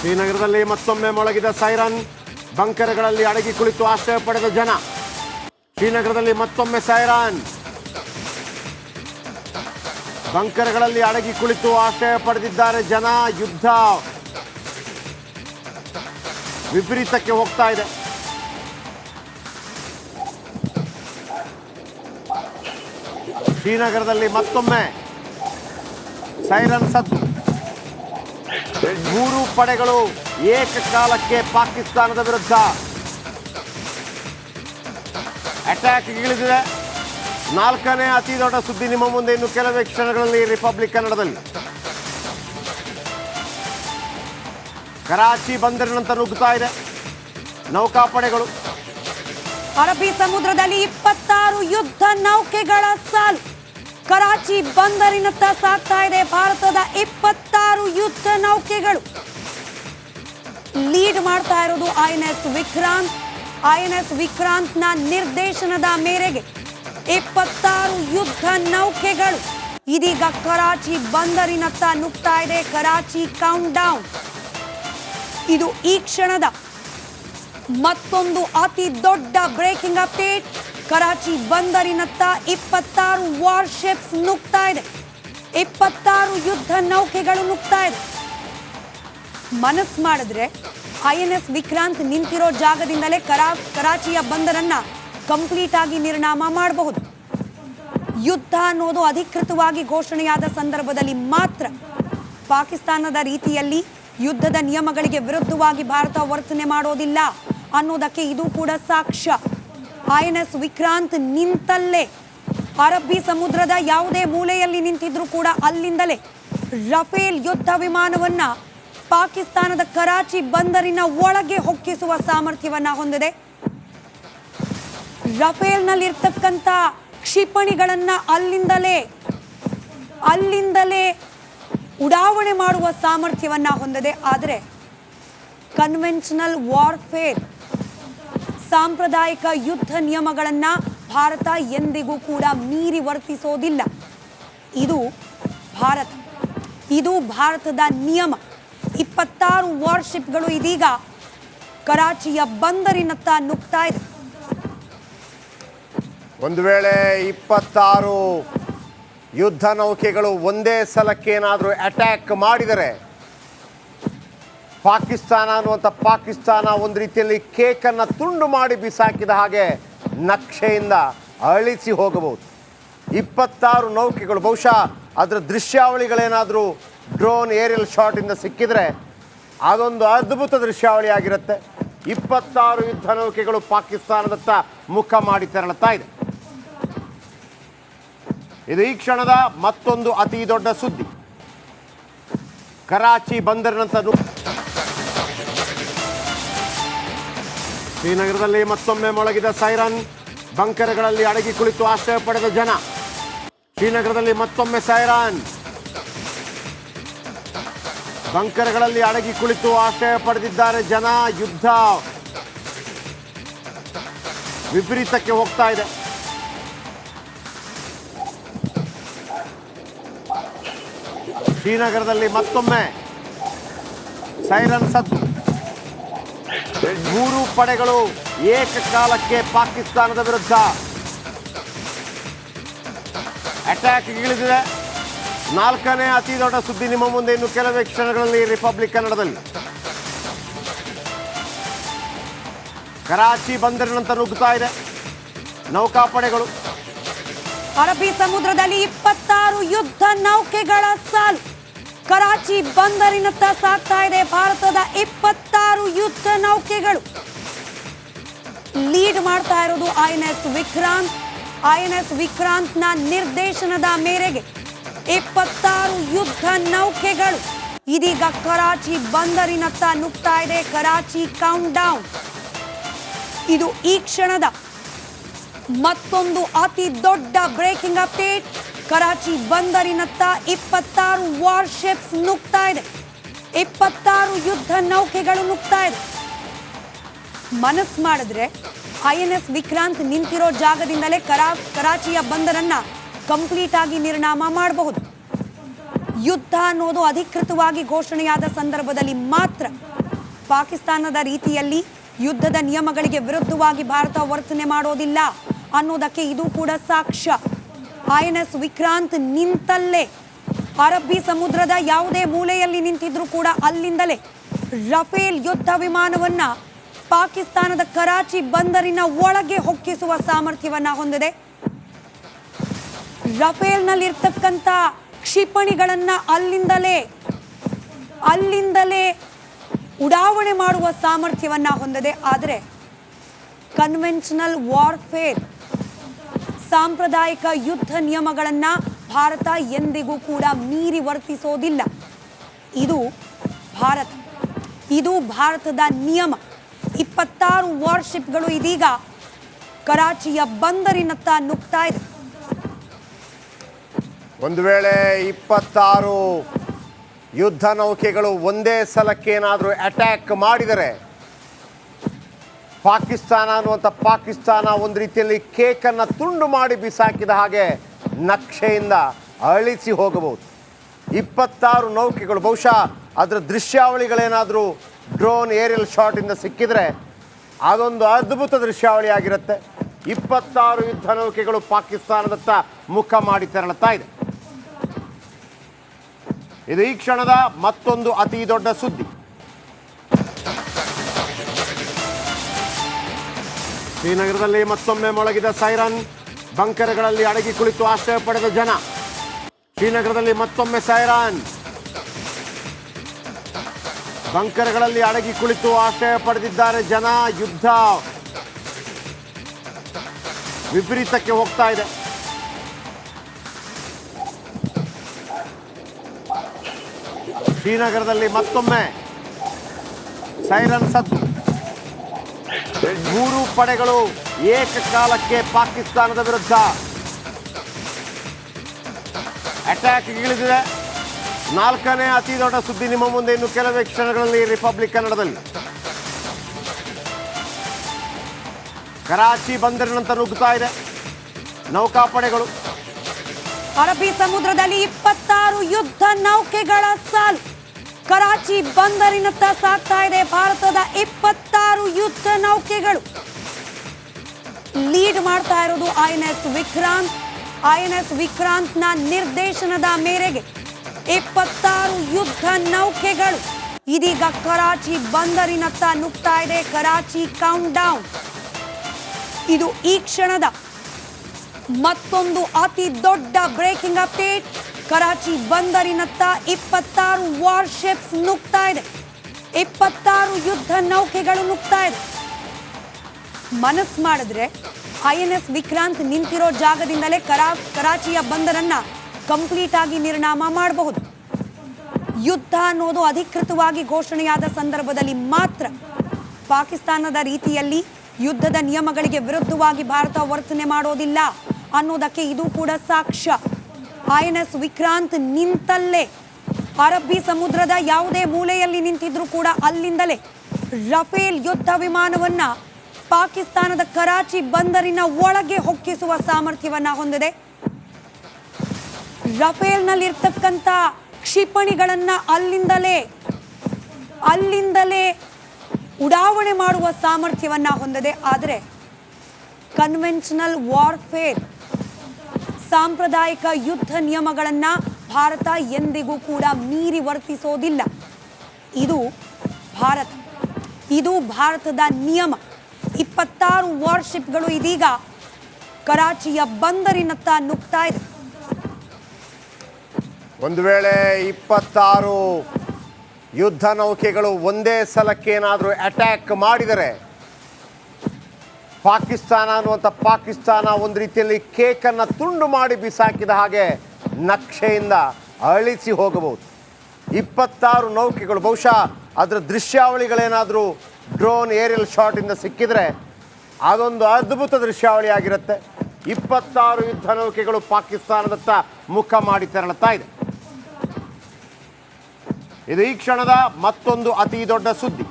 ಶ್ರೀನಗರದಲ್ಲಿ ಮತ್ತೊಮ್ಮೆ ಮೊಳಗಿದ ಸೈರನ್. ಬಂಕರ್ಗಳಲ್ಲಿ ಅಡಗಿ ಕುಳಿತು ಆಶ್ರಯ ಪಡೆದ ಜನ. ಶ್ರೀನಗರದಲ್ಲಿ ಮತ್ತೊಮ್ಮೆ ಸೈರನ್. ಬಂಕರ್ಗಳಲ್ಲಿ ಅಡಗಿ ಕುಳಿತು ಆಶ್ರಯ ಪಡೆದಿದ್ದಾರೆ ಜನ. ಯುದ್ಧ ವಿಪರೀತಕ್ಕೆ ಹೋಗ್ತಾ ಇದೆ. ಶ್ರೀನಗರದಲ್ಲಿ ಮತ್ತೊಮ್ಮೆ ಸೈರನ್ ಸದ್ದು. ಮೂರು ಪಡೆಗಳು ಏಕಕಾಲಕ್ಕೆ ಪಾಕಿಸ್ತಾನದ ವಿರುದ್ಧ. ಅಟ್ಯಾಕ್ ಇಳಿದಿದೆ. ನಾಲ್ಕನೇ ಅತಿ ದೊಡ್ಡ ಸುದ್ದಿ ನಿಮ್ಮ ಮುಂದೆ ಇನ್ನು ಕೆಲವೇ ಕ್ಷಣಗಳಲ್ಲಿ ರಿಪಬ್ಲಿಕ್ ಕನ್ನಡದಲ್ಲಿ ಕರಾಚಿ ಬಂದರಿನಂತ ನುಗ್ಗುತ್ತಾ ಇದೆ. ನೌಕಾಪಡೆಗಳು. ಅರಬ್ಬಿ ಸಮುದ್ರದಲ್ಲಿ ಇಪ್ಪತ್ತಾರು ಯುದ್ಧ ನೌಕೆಗಳ ಸಾಲು. ಕರಾಚಿ ಬಂದರಿನತ್ತ ಸಾಗ್ತಾ ಇದೆ ಭಾರತದ ಇಪ್ಪತ್ತಾರು ಯುದ್ಧ ನೌಕೆಗಳು. ಲೀಡ್ ಮಾಡ್ತಾ ಇರೋದು I N S Vikrant. I N S ವಿಕ್ರಾಂತ್ನ ನಿರ್ದೇಶನದ ಮೇರೆಗೆ ಇಪ್ಪತ್ತಾರು ಯುದ್ಧ ನೌಕೆಗಳು. ಇದೀಗ ಕರಾಚಿ ಬಂದರಿನತ್ತ ನುಗ್ತಾ ಇದೆ ಕರಾಚಿ ಕೌಂಟ್ ಡೌನ್ ಇದು ಈ ಕ್ಷಣದ ಮತ್ತೊಂದು ಅತಿ ದೊಡ್ಡ ಬ್ರೇಕಿಂಗ್ ಅಪ್ಡೇಟ್ ಕರಾಚಿ ಬಂದರಿನತ್ತ ಇಪ್ಪತ್ತಾರು ವಾರ್ಶಿಪ್ಸ್ ನುಗ್ತಾ ಇದೆ ಇಪ್ಪತ್ತಾರು ಯುದ್ಧ ನೌಕೆಗಳು ನುಗ್ತಾ ಇದೆ ಮನಸ್ ಮಾಡಿದ್ರೆ ಐ ಎನ್ ಎಸ್ ವಿಕ್ರಾಂತ್ ನಿಂತಿರೋ ಜಾಗದಿಂದಲೇ ಕರಾ, ಕರಾಚಿಯ ಬಂದರನ್ನ ಕಂಪ್ಲೀಟ್ ಆಗಿ ನಿರ್ನಾಮ ಮಾಡಬಹುದು. ಯುದ್ಧ ಅನ್ನೋದು ಅಧಿಕೃತವಾಗಿ ಘೋಷಣೆಯಾದ ಸಂದರ್ಭದಲ್ಲಿ ಮಾತ್ರ ಪಾಕಿಸ್ತಾನದ ರೀತಿಯಲ್ಲಿ ಯುದ್ಧದ ನಿಯಮಗಳಿಗೆ ವಿರುದ್ಧವಾಗಿ ಭಾರತ ವರ್ತನೆ ಮಾಡೋದಿಲ್ಲ ಅನ್ನೋದಕ್ಕೆ ಇದು ಕೂಡ ಸಾಕ್ಷ್ಯ. ಐ ಎನ್ ಎಸ್ ವಿಕ್ರಾಂತ್ ನಿಂತಲ್ಲೇ. ಅರಬ್ಬಿ ಸಮುದ್ರದ ಯಾವುದೇ ಮೂಲೆಯಲ್ಲಿ ನಿಂತಿದ್ರೂ ಕೂಡ ಅಲ್ಲಿಂದಲೇ ರಫೇಲ್ ಯುದ್ಧ ವಿಮಾನವನ್ನ ಪಾಕಿಸ್ತಾನದ ಕರಾಚಿ ಬಂದರಿನ ಒಳಗೆ ಹೊಕ್ಕಿಸುವ ಸಾಮರ್ಥ್ಯವನ್ನ ಹೊಂದಿದೆ. ರಫೇಲ್ನಲ್ಲಿರ್ತಕ್ಕಂಥ ಕ್ಷಿಪಣಿಗಳನ್ನ ಅಲ್ಲಿಂದಲೇ ಅಲ್ಲಿಂದಲೇ ಉಡಾವಣೆ ಮಾಡುವ ಸಾಮರ್ಥ್ಯವನ್ನ ಹೊಂದಿದೆ. ಆದರೆ ಕನ್ವೆನ್ಷನಲ್ ವಾರ್ಫೇರ್ ಸಾಂಪ್ರದಾಯಿಕ ಯುದ್ಧ ನಿಯಮಗಳನ್ನ ಭಾರತ ಎಂದಿಗೂ ಕೂಡ ಮೀರಿ ವರ್ತಿಸೋದಿಲ್ಲ. ಇದು ಭಾರತ. ಇದು ಭಾರತದ ನಿಯಮ. ಇಪ್ಪತ್ತಾರು ವಾರ್ಶಿಪ್ಗಳು ಇದೀಗ ಕರಾಚಿಯ ಬಂದರಿನತ್ತ ನುಗ್ತಾ ಇದೆ. ಒಂದು ವೇಳೆ ಇಪ್ಪತ್ತಾರು ಯುದ್ಧ ನೌಕೆಗಳು ಒಂದೇ ಸಲಕ್ಕೇನಾದರೂ ಅಟ್ಯಾಕ್ ಮಾಡಿದರೆ ಪಾಕಿಸ್ತಾನ ಅನ್ನುವಂಥ ಪಾಕಿಸ್ತಾನ ಒಂದು ರೀತಿಯಲ್ಲಿ ಕೇಕನ್ನು ತುಂಡು ಮಾಡಿ ಬಿಸಾಕಿದ ಹಾಗೆ ನಕ್ಷೆಯಿಂದ ಅಳಿಸಿ ಹೋಗಬಹುದು. ಇಪ್ಪತ್ತಾರು ನೌಕೆಗಳು, ಬಹುಶಃ ಅದರ ದೃಶ್ಯಾವಳಿಗಳೇನಾದರೂ ಡ್ರೋನ್ ಏರಿಯಲ್ ಶಾಟಿಂದ ಸಿಕ್ಕಿದರೆ ಅದೊಂದು ಅದ್ಭುತ ದೃಶ್ಯಾವಳಿ ಆಗಿರುತ್ತೆ. ಇಪ್ಪತ್ತಾರು ಯುದ್ಧ ನೌಕೆಗಳು ಪಾಕಿಸ್ತಾನದತ್ತ ಮುಖ ಮಾಡಿ ತೆರಳುತ್ತಾ ಇದೆ. ಇದು ಈ ಕ್ಷಣದ ಮತ್ತೊಂದು ಅತಿ ದೊಡ್ಡ ಸುದ್ದಿ. ಕರಾಚಿ ಬಂದರಿನಂತ ಶ್ರೀನಗರದಲ್ಲಿ ಮತ್ತೊಮ್ಮೆ ಮೊಳಗಿದ ಸೈರನ್. ಬಂಕರ್ಗಳಲ್ಲಿ ಅಡಗಿ ಕುಳಿತು ಆಶ್ರಯ ಪಡೆದ ಜನ. ಶ್ರೀನಗರದಲ್ಲಿ ಮತ್ತೊಮ್ಮೆ ಸೈರನ್. ಬಂಕರ್ಗಳಲ್ಲಿ ಅಡಗಿ ಕುಳಿತು ಆಶ್ರಯ ಪಡೆದಿದ್ದಾರೆ ಜನ. ಯುದ್ಧ ವಿಪರೀತಕ್ಕೆ ಹೋಗ್ತಾ ಇದೆ. ಶ್ರೀನಗರದಲ್ಲಿ ಮತ್ತೊಮ್ಮೆ ಸೈರನ್ ಸದ್ದು. ಮೂರು ಪಡೆಗಳು ಏಕಕಾಲಕ್ಕೆ ಪಾಕಿಸ್ತಾನದ ವಿರುದ್ಧ. ಅಟ್ಯಾಕ್ ಇಳಿದಿದೆ. ನಾಲ್ಕನೇ ಅತಿ ದೊಡ್ಡ ಸುದ್ದಿ ನಿಮ್ಮ ಮುಂದೆ ಇನ್ನು ಕೆಲವೇ ಕ್ಷಣಗಳಲ್ಲಿ ರಿಪಬ್ಲಿಕ್ ಕನ್ನಡದಲ್ಲಿ ಕರಾಚಿ ಬಂದರಿನಂತ ನುಗ್ಗುತ್ತಾ ಇದೆ. ನೌಕಾಪಡೆಗಳು. ಅರಬ್ಬಿ ಸಮುದ್ರದಲ್ಲಿ ಇಪ್ಪತ್ತಾರು ಯುದ್ಧ ನೌಕೆಗಳ ಸಾಲು. ಕರಾಚಿ ಬಂದರಿನತ್ತ ಸಾಗ್ತಾ ಇದೆ ಭಾರತದ ಇಪ್ಪ ನೌಕೆಗಳು ಲೀಡ್ ಮಾಡ್ತಾ ಇರೋದು I N S Vikrant. I N S ವಿಕ್ರಾಂತ್ನ ನಿರ್ದೇಶನದ ಮೇರೆಗೆ ಇಪ್ಪತ್ತಾರು ಯುದ್ಧ ನೌಕೆಗಳು. ಇದೀಗ ಕರಾಚಿ ಬಂದರಿನತ್ತ ನುಗ್ತಾ ಇದೆ ಕರಾಚಿ ಕೌಂಟ್ ಡೌನ್ ಇದು ಈ ಕ್ಷಣದ ಮತ್ತೊಂದು ಅತಿ ದೊಡ್ಡ ಬ್ರೇಕಿಂಗ್ ಅಪ್ಡೇಟ್ ಕರಾಚಿ ಬಂದರಿನತ್ತ ಇಪ್ಪತ್ತಾರು ವಾರ್ಶಿಪ್ಸ್ ನುಗ್ತಾ ಇದೆ. ಇಪ್ಪತ್ತಾರು ಯುದ್ಧ ನೌಕೆಗಳು ನುಗ್ತಾ ಇದೆ. ಮನಸ್ ಮಾಡಿದ್ರೆ ಐ ಎನ್ ಎಸ್ ವಿಕ್ರಾಂತ್ ನಿಂತಿರೋ ಜಾಗದಿಂದಲೇ ಕರಾ ಕರಾಚಿಯ ಬಂದರನ್ನ ಕಂಪ್ಲೀಟ್ ಆಗಿ ನಿರ್ನಾಮ ಮಾಡಬಹುದು. ಯುದ್ಧ ಅನ್ನೋದು ಅಧಿಕೃತವಾಗಿ ಘೋಷಣೆಯಾದ ಸಂದರ್ಭದಲ್ಲಿ ಮಾತ್ರ ಪಾಕಿಸ್ತಾನದ ರೀತಿಯಲ್ಲಿ ಯುದ್ಧದ ನಿಯಮಗಳಿಗೆ ವಿರುದ್ಧವಾಗಿ ಭಾರತ ವರ್ತನೆ ಮಾಡೋದಿಲ್ಲ ಅನ್ನೋದಕ್ಕೆ ಇದು ಕೂಡ ಸಾಕ್ಷ್ಯ. ಐ ಎನ್ ಎಸ್ ವಿಕ್ರಾಂತ್ ನಿಂತಲ್ಲೇ ಅರಬ್ಬಿ ಸಮುದ್ರದ ಯಾವುದೇ ಮೂಲೆಯಲ್ಲಿ ನಿಂತಿದ್ರು ಕೂಡ ಅಲ್ಲಿಂದಲೇ ರಫೇಲ್ ಯುದ್ಧ ವಿಮಾನವನ್ನ ಪಾಕಿಸ್ತಾನದ ಕರಾಚಿ ಬಂದರಿನ ಒಳಗೆ ಹೊಕ್ಕಿಸುವ ಸಾಮರ್ಥ್ಯವನ್ನ ಹೊಂದಿದೆ. ರಫೇಲ್ನಲ್ಲಿರ್ತಕ್ಕಂಥ ಕ್ಷಿಪಣಿಗಳನ್ನ ಅಲ್ಲಿಂದಲೇ ಅಲ್ಲಿಂದಲೇ ಉಡಾವಣೆ ಮಾಡುವ ಸಾಮರ್ಥ್ಯವನ್ನ ಹೊಂದಿದೆ. ಆದರೆ ಕನ್ವೆನ್ಷನಲ್ ವಾರ್ಫೇರ್ ಸಾಂಪ್ರದಾಯಿಕ ಯುದ್ಧ ನಿಯಮಗಳನ್ನು ಭಾರತ ಎಂದಿಗೂ ಕೂಡ ಮೀರಿ ವರ್ತಿಸೋದಿಲ್ಲ. ಇದು ಭಾರತ, ಇದು ಭಾರತದ ನಿಯಮ. ಇಪ್ಪತ್ತಾರು ವಾರ್ಶಿಪ್ಗಳು ಇದೀಗ ಕರಾಚಿಯ ಬಂದರಿನತ್ತ ನುಗ್ತಾ ಇದೆ. ಒಂದು ವೇಳೆ ಇಪ್ಪತ್ತಾರು ಯುದ್ಧ ನೌಕೆಗಳು ಒಂದೇ ಸಲಕ್ಕೇನಾದರೂ ಅಟ್ಯಾಕ್ ಮಾಡಿದರೆ, ಪಾಕಿಸ್ತಾನ ಅನ್ನುವಂಥ ಪಾಕಿಸ್ತಾನ ಒಂದು ರೀತಿಯಲ್ಲಿ ಕೇಕನ್ನು ತುಂಡು ಮಾಡಿ ಬಿಸಾಕಿದ ಹಾಗೆ ನಕ್ಷೆಯಿಂದ ಅಳಿಸಿ ಹೋಗಬಹುದು. ಇಪ್ಪತ್ತಾರು ನೌಕೆಗಳು ಬಹುಶಃ ಅದರ ದೃಶ್ಯಾವಳಿಗಳೇನಾದರೂ ಡ್ರೋನ್ ಏರಿಯಲ್ ಶಾಟಿಂದ ಸಿಕ್ಕಿದರೆ ಅದೊಂದು ಅದ್ಭುತ ದೃಶ್ಯಾವಳಿ ಆಗಿರುತ್ತೆ ಇಪ್ಪತ್ತಾರು ಯುದ್ಧ ನೌಕೆಗಳು ಪಾಕಿಸ್ತಾನದತ್ತ ಮುಖ ಮಾಡಿ ತೆರಳುತ್ತಾ ಇದೆ. ಇದು ಈ ಕ್ಷಣದ ಮತ್ತೊಂದು ಅತಿ ದೊಡ್ಡ ಸುದ್ದಿ. ಶ್ರೀನಗರದಲ್ಲಿ ಮತ್ತೊಮ್ಮೆ ಮೊಳಗಿದ ಸೈರನ್. ಬಂಕರ್ಗಳಲ್ಲಿ ಅಡಗಿ ಕುಳಿತು ಆಶ್ರಯ ಪಡೆದ ಜನ. ಶ್ರೀನಗರದಲ್ಲಿ ಮತ್ತೊಮ್ಮೆ ಸೈರನ್. ಬಂಕರ್ಗಳಲ್ಲಿ ಅಡಗಿ ಕುಳಿತು ಆಶ್ರಯ ಪಡೆದಿದ್ದಾರೆ ಜನ. ಯುದ್ಧ ವಿಪರೀತಕ್ಕೆ ಹೋಗ್ತಾ ಇದೆ. ಶ್ರೀನಗರದಲ್ಲಿ ಮತ್ತೊಮ್ಮೆ ಸೈರನ್ ಸದ್ದು ಮೂರು ಪಡೆಗಳು ಏಕಕಾಲಕ್ಕೆ ಪಾಕಿಸ್ತಾನದ ವಿರುದ್ಧ. ಅಟ್ಯಾಕ್ ಇಳಿದಿದೆ. ನಾಲ್ಕನೇ ಅತಿ ದೊಡ್ಡ ಸುದ್ದಿ ನಿಮ್ಮ ಮುಂದೆ ಇನ್ನು ಕೆಲವೇ ಕ್ಷಣಗಳಲ್ಲಿ ರಿಪಬ್ಲಿಕ್ ಕನ್ನಡದಲ್ಲಿ ಕರಾಚಿ ಬಂದರಿನಂತ ನುಗ್ಗುತ್ತಾ ಇದೆ. ನೌಕಾಪಡೆಗಳು. ಅರಬ್ಬಿ ಸಮುದ್ರದಲ್ಲಿ ಇಪ್ಪತ್ತಾರು ಯುದ್ಧ ನೌಕೆಗಳ ಸಾಲು. ಕರಾಚಿ ಬಂದರಿನತ್ತ ಸಾಗ್ತಾ ಇದೆ ಭಾರತದ ಇಪ್ಪತ್ತಾರು ಯುದ್ಧ ನೌಕೆಗಳು. ಲೀಡ್ ಮಾಡ್ತಾ ಇರೋದು I N S Vikrant. I N S ವಿಕ್ರಾಂತ್ನ ನಿರ್ದೇಶನದ ಮೇರೆಗೆ. ಇಪ್ಪತ್ತಾರು ಯುದ್ಧ ನೌಕೆಗಳು. ಇದೀಗ ಕರಾಚಿ ಬಂದರಿನತ್ತ ನುಗ್ತಾ ಇದೆ ಕರಾಚಿ ಕೌಂಟ್ ಡೌನ್ ಇದು ಈ ಕ್ಷಣದ ಮತ್ತೊಂದು ಅತಿ ದೊಡ್ಡ ಬ್ರೇಕಿಂಗ್ ಅಪ್ಡೇಟ್ ಕರಾಚಿ ಬಂದರಿನತ್ತ ಇಪ್ಪತ್ತಾರು ವಾರ್ಶಿಪ್ಸ್ ನುಗ್ತಾ ಇದೆ. ಇಪ್ಪತ್ತಾರು ಯುದ್ಧ ನೌಕೆಗಳು ನುಗ್ತಾ ಇದೆ. ಮನಸ್ಸು ಮಾಡಿದ್ರೆ ಐ ಎನ್ ಎಸ್ ವಿಕ್ರಾಂತ್ ನಿಂತಿರೋ ಜಾಗದಿಂದಲೇ ಕರಾ ಕರಾಚಿಯ ಬಂದರನ್ನ ಕಂಪ್ಲೀಟ್ ಆಗಿ ನಿರ್ಣಾಮ ಮಾಡಬಹುದು. ಯುದ್ಧ ಅನ್ನೋದು ಅಧಿಕೃತವಾಗಿ ಘೋಷಣೆಯಾದ ಸಂದರ್ಭದಲ್ಲಿ ಮಾತ್ರ ಪಾಕಿಸ್ತಾನದ ರೀತಿಯಲ್ಲಿ ಯುದ್ಧದ ನಿಯಮಗಳಿಗೆ ವಿರುದ್ಧವಾಗಿ ಭಾರತ ವರ್ತನೆ ಮಾಡೋದಿಲ್ಲ ಅನ್ನೋದಕ್ಕೆ ಇದು ಕೂಡ ಸಾಕ್ಷ್ಯ. ಐ ವಿಕ್ರಾಂತ್ ನಿಂತಲ್ಲೇ. ಅರಬ್ಬಿ ಸಮುದ್ರದ ಯಾವುದೇ ಮೂಲೆಯಲ್ಲಿ ನಿಂತಿದ್ರೂ ಕೂಡ ಅಲ್ಲಿಂದಲೇ ರಫೇಲ್ ಯುದ್ಧ ವಿಮಾನವನ್ನು ಪಾಕಿಸ್ತಾನದ ಕರಾಚಿ ಬಂದರಿನ ಒಳಗೆ ಹೊಕ್ಕಿಸುವ ಸಾಮರ್ಥ್ಯವನ್ನು ಹೊಂದಿದೆ. ರಫೇಲ್ನಲ್ಲಿರ್ತಕ್ಕಂಥ ಕ್ಷಿಪಣಿಗಳನ್ನು ಅಲ್ಲಿಂದಲೇ ಅಲ್ಲಿಂದಲೇ ಉಡಾವಣೆ ಮಾಡುವ ಸಾಮರ್ಥ್ಯವನ್ನ ಹೊಂದಿದೆ, ಆದರೆ ಕನ್ವೆನ್ಷನಲ್ ವಾರ್ಫೇರ್ ಸಾಂಪ್ರದಾಯಿಕ ಯುದ್ಧ ನಿಯಮಗಳನ್ನು ಭಾರತ ಎಂದಿಗೂ ಕೂಡ ಮೀರಿ ವರ್ತಿಸೋದಿಲ್ಲ. ಇದು ಭಾರತ. ಇದು ಭಾರತದ ನಿಯಮ. ಇಪ್ಪತ್ತಾರು ವಾರ್ಶಿಪ್ಗಳು ಇದೀಗ ಕರಾಚಿಯ ಬಂದರಿನತ್ತ ನುಗ್ತಾ ಇದೆ. ಒಂದು ವೇಳೆ ಇಪ್ಪತ್ತಾರು ಯುದ್ಧ ನೌಕೆಗಳು ಒಂದೇ ಸಲಕ್ಕೇನಾದರೂ ಅಟ್ಯಾಕ್ ಮಾಡಿದರೆ, ಪಾಕಿಸ್ತಾನ ಅನ್ನುವಂಥ ಪಾಕಿಸ್ತಾನ ಒಂದು ರೀತಿಯಲ್ಲಿ ಕೇಕನ್ನು ತುಂಡು ಮಾಡಿ ಬಿಸಾಕಿದ ಹಾಗೆ ನಕ್ಷೆಯಿಂದ ಅಳಿಸಿ ಹೋಗಬಹುದು. ಇಪ್ಪತ್ತಾರು ನೌಕೆಗಳು, ಬಹುಶಃ ಅದರ ದೃಶ್ಯಾವಳಿಗಳೇನಾದರೂ ಡ್ರೋನ್ ಏರಿಯಲ್ ಶಾಟಿಂದ ಸಿಕ್ಕಿದರೆ ಅದೊಂದು ಅದ್ಭುತ ದೃಶ್ಯಾವಳಿ ಆಗಿರುತ್ತೆ ಇಪ್ಪತ್ತಾರು ಯುದ್ಧ ನೌಕೆಗಳು ಪಾಕಿಸ್ತಾನದತ್ತ ಮುಖ ಮಾಡಿ ತೆರಳುತ್ತಾ ಇದೆ. ಇದು ಈ ಕ್ಷಣದ ಮತ್ತೊಂದು ಅತಿ ದೊಡ್ಡ ಸುದ್ದಿ.